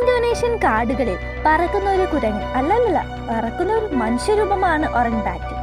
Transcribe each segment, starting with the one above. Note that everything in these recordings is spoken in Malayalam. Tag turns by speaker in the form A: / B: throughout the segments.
A: ഇന്തോനേഷ്യൻ കാടുകളിൽ പറക്കുന്ന ഒരു കുരങ്ങ് അല്ലല്ല പറക്കുന്ന ഒരു മനുഷ്യരൂപമാണ് ഒറങ്ബാറ്റി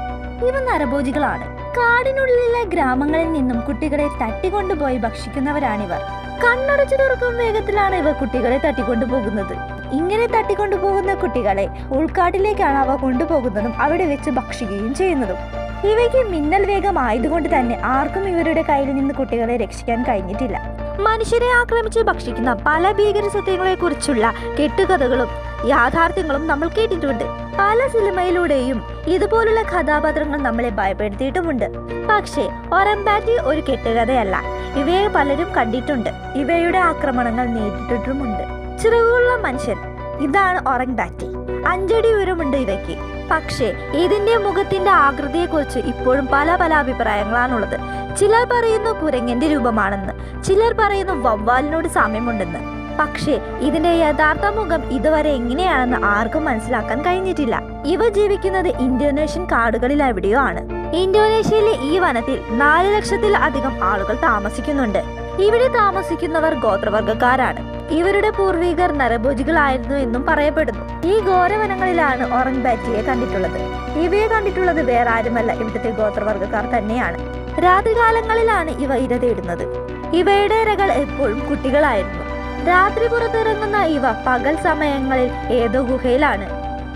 A: ഇവ നരഭോജികളാണ്. കാടിനുള്ളിലെ ഗ്രാമങ്ങളിൽ നിന്നും കുട്ടികളെ തട്ടിക്കൊണ്ടുപോയി ഭക്ഷിക്കുന്നവരാണിവർ. കണ്ണടച്ചു തുറക്കും വേഗത്തിലാണ് ഇവ കുട്ടികളെ തട്ടിക്കൊണ്ടുപോകുന്നത്. ഇങ്ങനെ തട്ടിക്കൊണ്ടുപോകുന്ന കുട്ടികളെ ഉൾക്കാട്ടിലേക്കാണ് അവ കൊണ്ടുപോകുന്നതും അവിടെ വെച്ച് ഭക്ഷിക്കുകയും ചെയ്യുന്നതും. ഇവയ്ക്ക് മിന്നൽ വേഗം ആയതുകൊണ്ട് തന്നെ ആർക്കും ഇവരുടെ കയ്യിൽ നിന്ന് കുട്ടികളെ രക്ഷിക്കാൻ കഴിഞ്ഞിട്ടില്ല. മനുഷ്യരെ ആക്രമിച്ച് ഭക്ഷിക്കുന്ന പല ഭീകര സത്യങ്ങളെ കുറിച്ചുള്ള കെട്ടുകഥകളും യാഥാർത്ഥ്യങ്ങളും നമ്മൾ കേട്ടിട്ടുണ്ട്. പല സിനിമയിലൂടെയും ഇതുപോലുള്ള കഥാപാത്രങ്ങൾ നമ്മളെ ഭയപ്പെടുത്തിയിട്ടുമുണ്ട്. പക്ഷേ ഒരമ്പാറ്റി ഒരു കെട്ടുകഥയല്ല. ഇവയെ പലരും കണ്ടിട്ടുണ്ട്. ഇവയുടെ ആക്രമണങ്ങൾ നേരിട്ടിട്ടുമുണ്ട്. ചിറകുള്ള മനുഷ്യൻ. ഇതാണ് ഒറങ്ബാറ്റി അഞ്ചടി ഉയരമുണ്ട് ഇവയ്ക്ക്. പക്ഷേ ഇതിന്റെ മുഖത്തിന്റെ ആകൃതിയെക്കുറിച്ച് ഇപ്പോഴും പല പല അഭിപ്രായങ്ങളാണുള്ളത്. ചിലർ പറയുന്നു കുരങ്ങന്റെ രൂപമാണെന്ന്. ചിലർ പറയുന്നു വവ്വാലിനോട് സാമ്യമുണ്ടെന്ന്. പക്ഷേ ഇതിന്റെ യഥാർത്ഥ മുഖം ഇതുവരെ എങ്ങനെയാണെന്ന് ആർക്കും മനസ്സിലാക്കാൻ കഴിഞ്ഞിട്ടില്ല. ഇവ ജീവിക്കുന്നത് ഇന്തോനേഷ്യൻ കാടുകളിൽ എവിടെയോ ആണ്. ഇന്തോനേഷ്യയിലെ ഈ വനത്തിൽ നാല് ലക്ഷത്തിൽ അധികം ആളുകൾ താമസിക്കുന്നുണ്ട്. ഇവിടെ താമസിക്കുന്നവർ ഗോത്രവർഗക്കാരാണ് ഇവരുടെ പൂർവികർ നരഭോജികളായിരുന്നു എന്നും പറയപ്പെടുന്നു. ഈ ഘോരവനങ്ങളിലാണ് ഓറഞ്ച് ബാറ്റിയെ കണ്ടിട്ടുള്ളത്. ഇവയെ കണ്ടിട്ടുള്ളത് വേറെ ആരുമല്ല. ഇവിടുത്തെ ഗോത്രവർഗക്കാർ തന്നെയാണ്. രാത്രികാലങ്ങളിലാണ് ഇവ ഇര തേടുന്നത്. ഇവയുടെ ഇരകൾ എപ്പോഴും കുട്ടികളായിരുന്നു. രാത്രി പുറത്തിറങ്ങുന്ന ഇവ പകൽ സമയങ്ങളിൽ ഏതോ ഗുഹയിലാണ്.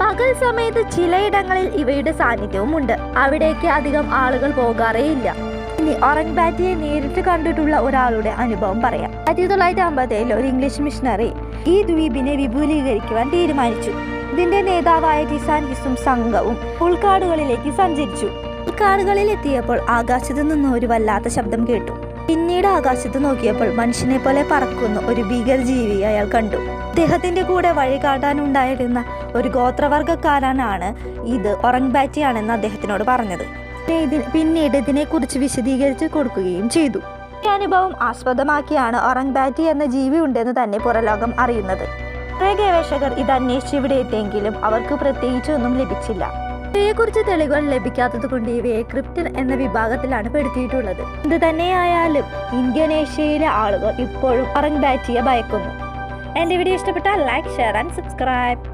A: പകൽ സമയത്ത് ചിലയിടങ്ങളിൽ ഇവയുടെ സാന്നിധ്യവും ഉണ്ട് അവിടേക്ക് അധികം ആളുകൾ പോകാറേയില്ല. ഇനി ഓറഞ്ച് ബാറ്റിയെ നേരിട്ട് കണ്ടിട്ടുള്ള ഒരാളുടെ അനുഭവം പറയാം. ആയിരത്തി തൊള്ളായിരത്തി അമ്പതിൽ ഒരു ഇംഗ്ലീഷ് മിഷണറി ഈ ദ്വീപിനെ വിപുലീകരിക്കുവാൻ തീരുമാനിച്ചു. ഇതിന്റെ നേതാവായ കിസാൻ കിസും സംഘവും ഉൾക്കാടുകളിലേക്ക് സഞ്ചരിച്ചു. ഉൾക്കാടുകളിൽ എത്തിയപ്പോൾ ആകാശത്ത് നിന്ന് ഒരു വല്ലാത്ത ശബ്ദം കേട്ടു. പിന്നീട് ആകാശത്ത് നോക്കിയപ്പോൾ മനുഷ്യനെ പോലെ പറക്കുന്ന ഒരു ഭീകരജീവി അയാൾ കണ്ടു. അദ്ദേഹത്തിന്റെ കൂടെ വഴി കാട്ടാനുണ്ടായിരുന്ന ഒരു ഗോത്രവർഗക്കാരനാണ് ഇത് ഒറങ് ബാറ്റിയാണെന്ന് അദ്ദേഹത്തിനോട് പറഞ്ഞത്. ഇത് പിന്നീട് ഇതിനെക്കുറിച്ച് വിശദീകരിച്ച് കൊടുക്കുകയും ചെയ്തു. ഈ അനുഭവം ആസ്പദമാക്കിയാണ് ഒറങ് ബാറ്റി എന്ന ജീവി ഉണ്ടെന്ന് തന്നെ പുറലോകം അറിയുന്നത്. കുറേ ഗവേഷകർ ഇത് അന്വേഷിച്ച് ഇവിടെ എത്തിയെങ്കിലും അവർക്ക് പ്രത്യേകിച്ചൊന്നും ലഭിച്ചില്ല. ഇവയെക്കുറിച്ച് തെളിവുകൾ ലഭിക്കാത്തത് കൊണ്ട് ഇവയെ ക്രിപ്റ്റൻ എന്ന വിഭാഗത്തിലാണ് പെടുത്തിയിട്ടുള്ളത്. ഇത് തന്നെയായാലും ഇന്തോനേഷ്യയിലെ ആളുകൾ ഇപ്പോഴും ഒറങ് ബാറ്റിയെ ഭയക്കുന്നു. എന്റെ വീഡിയോ ഇഷ്ടപ്പെട്ടാൽ ലൈക്ക് ഷെയർ ആൻഡ് സബ്സ്ക്രൈബ്.